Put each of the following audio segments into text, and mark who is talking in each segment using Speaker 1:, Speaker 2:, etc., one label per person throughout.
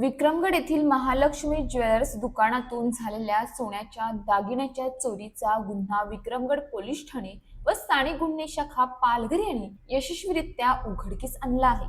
Speaker 1: विक्रमगड येथील महालक्ष्मी ज्वेलर्स दुकानातून झालेल्या सोन्याच्या दागिन्याच्या चोरीचा गुन्हा विक्रमगड पोलीस ठाणे व स्थानिक गुन्हे शाखा पालघर यांनी यशस्वीरित्या उघडकीस आणला आहे.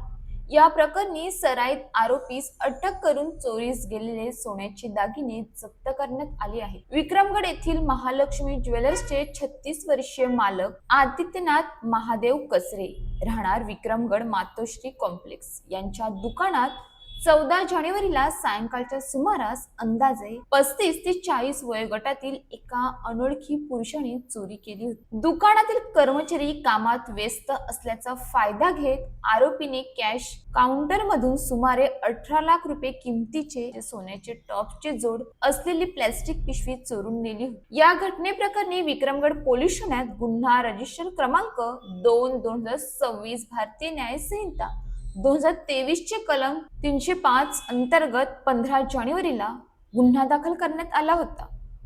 Speaker 1: या प्रकरणी सराईत आरोपीस अटक करून चोरीस गेलेले सोन्याचे दागिने जप्त करण्यात आले आहे. विक्रमगड येथील महालक्ष्मी ज्वेलर्सचे छत्तीस वर्षीय मालक आदित्यनाथ महादेव कसरे राहणार विक्रमगड मातोश्री कॉम्प्लेक्स यांच्या दुकानात चौदा जानेवारीला सायंकाळच्या सुमारास अंदाजे पस्तीस ते चाळीस वयोगटातील एका अनोळखी पुरुषाने चोरी केली होती. दुकानातील कर्मचारी कामात व्यस्त असल्याचा फायदा घेत आरोपीने कॅश काउंटर मधून सुमारे अठरा लाख रुपये किमतीचे सोन्याचे टॉपचे जोड असलेली प्लॅस्टिक पिशवी चोरून नेली होती. या घटनेप्रकरणी विक्रमगड पोलीस ठाण्यात गुन्हा रजिस्टर क्रमांक दोन दोन हजार सव्वीस भारतीय न्याय संहिता दोन हजार तेवीसचे कलम तीनशे पाच अंतर्गत पंधरा जानेवारीला गुन्हा दाखल करण्यात आला होता.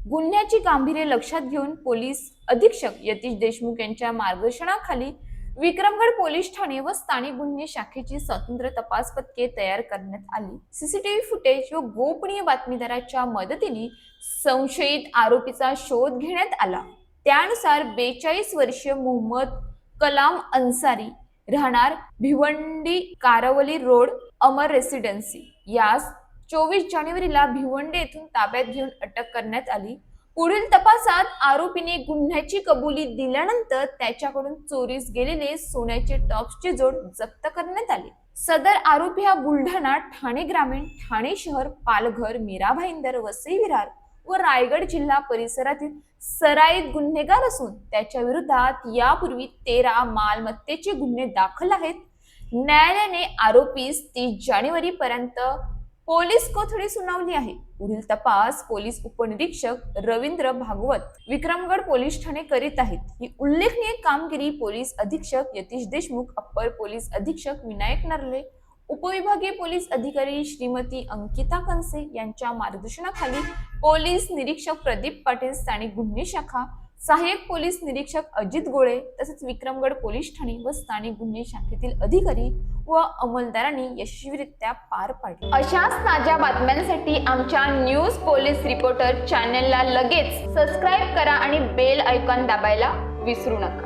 Speaker 1: गुन्ह्याची गांभीर्य लक्षात घेऊन पोलीस अधीक्षक यतीश देशमुख यांच्या मार्गदर्शनाखाली विक्रमगड पोलीस ठाणे व स्थानिक गुन्हे शाखेची स्वतंत्र तपास पथके तयार करण्यात आली. सीसीटीव्ही फुटेज व गोपनीय बातमीदाराच्या मदतीने संशयित आरोपीचा शोध घेण्यात आला. त्यानुसार बेचाळीस वर्षीय मोहम्मद कलाम अन्सारी राहणार भिवंडी कारवली रोड अमर रेसिडेन्सी यास चोवीस जानेवारीला भिवंडी येथून ताब्यात घेऊन अटक करण्यात आली. पुढील तपासात आरोपीने गुन्ह्याची कबुली दिल्यानंतर त्याच्याकडून चोरीस गेलेले सोन्याचे टॉप्सचे जोड जप्त करण्यात आले. सदर आरोपी हा बुलढाणा ठाणे ग्रामीण ठाणे शहर पालघर मीरा भाईंदर वसई विरार. व रायगड जिल्हा परिसरातील सराईत गुन्हेगार असून त्याच्या विरोधात यापूर्वी तेरा मालमत्तेचे गुन्हे दाखल आहेत. न्यायालयाने आरोपीस तीस जानेवारी पर्यंत पोलीस कोठडी सुनावली आहे. पुढील तपास पोलीस उपनिरीक्षक रवींद्र भागवत विक्रमगड पोलीस ठाणे करीत आहेत. ही उल्लेखनीय कामगिरी पोलीस अधीक्षक यतीश देशमुख अप्पर पोलीस अधीक्षक विनायक नरले उपविभागीय पोलीस अधिकारी श्रीमती अंकिता कंसे यांच्या मार्गदर्शनाखाली पोलीस निरीक्षक प्रदीप पाटील स्थानिक गुन्हे शाखा सहाय्यक पोलीस निरीक्षक अजित गोळे तसेच विक्रमगड पोलीस ठाणे व स्थानिक गुन्हे शाखेतील अधिकारी व अंमलदारांनी यशस्वीरित्या पार पाडली. अशाच ताज्या बातम्यांसाठी आमच्या न्यूज पोलीस रिपोर्टर चॅनलला लगेच सबस्क्राईब करा आणि बेल ऐकॉन दाबायला विसरू नका.